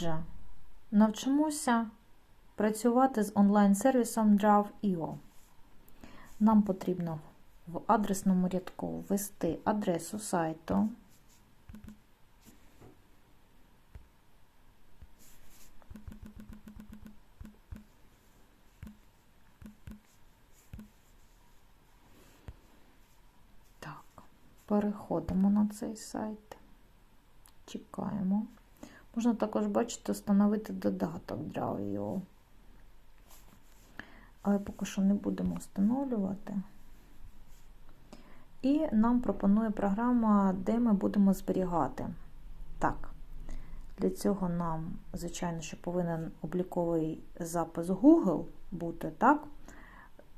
Отже, навчимося працювати з онлайн-сервісом Drive.io. Нам потрібно в адресному рядку ввести адресу сайту. Так, переходимо на цей сайт. Чекаємо. Можна також, бачите, встановити додаток Drive.io. Але поки що не будемо встановлювати. І нам пропонує програма, де ми будемо зберігати. Так, для цього нам, звичайно, що повинен обліковий запис Google бути, так?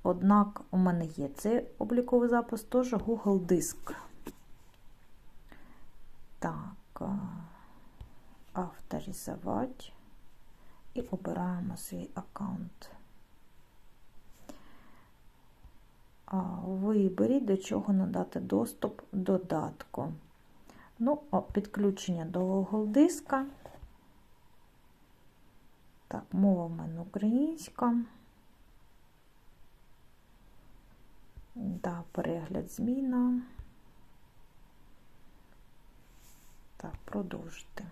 Однак у мене є цей обліковий запис, теж Google Диск. Так, авторизувати і обираємо свій аккаунт. Виберіть, до чого надати доступ додатку. Ну, підключення до Google диска. Так, мова в мене українська. Да, перегляд зміна. Так, продовжити.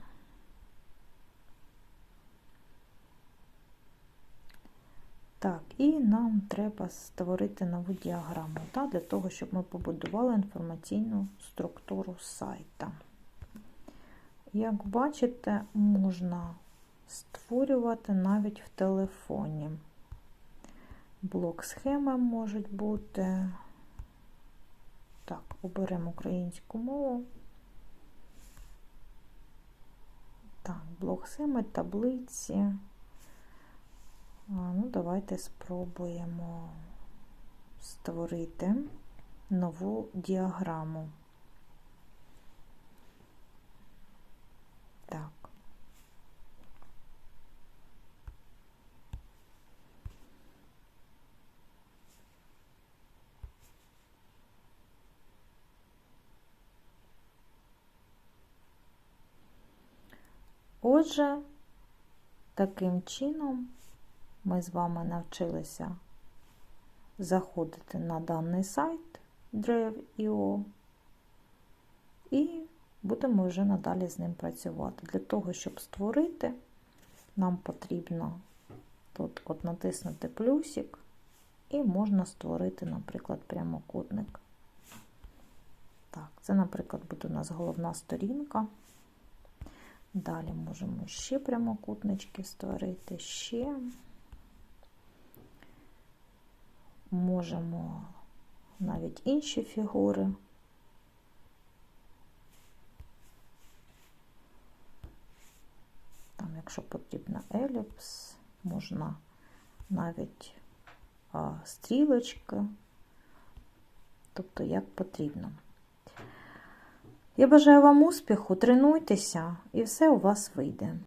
Так, і нам треба створити нову діаграму та, для того, щоб ми побудували інформаційну структуру сайта. Як бачите, можна створювати навіть в телефоні. Блок схеми можуть бути. Так, оберемо українську мову. Так, блок схеми, таблиці. Ну, давайте спробуємо створити нову діаграму. Так. Отже, таким чином ми з вами навчилися заходити на даний сайт Drive.io і будемо вже надалі з ним працювати. Для того, щоб створити, нам потрібно тут от натиснути плюсик, і можна створити, наприклад, прямокутник. Так, це, наприклад, буде у нас головна сторінка. Далі можемо ще прямокутнички створити, ще. Можемо навіть інші фігури. Там, якщо потрібна еліпс, можна навіть а, стрілочки, тобто як потрібно. Я бажаю вам успіху, тренуйтеся і все у вас вийде.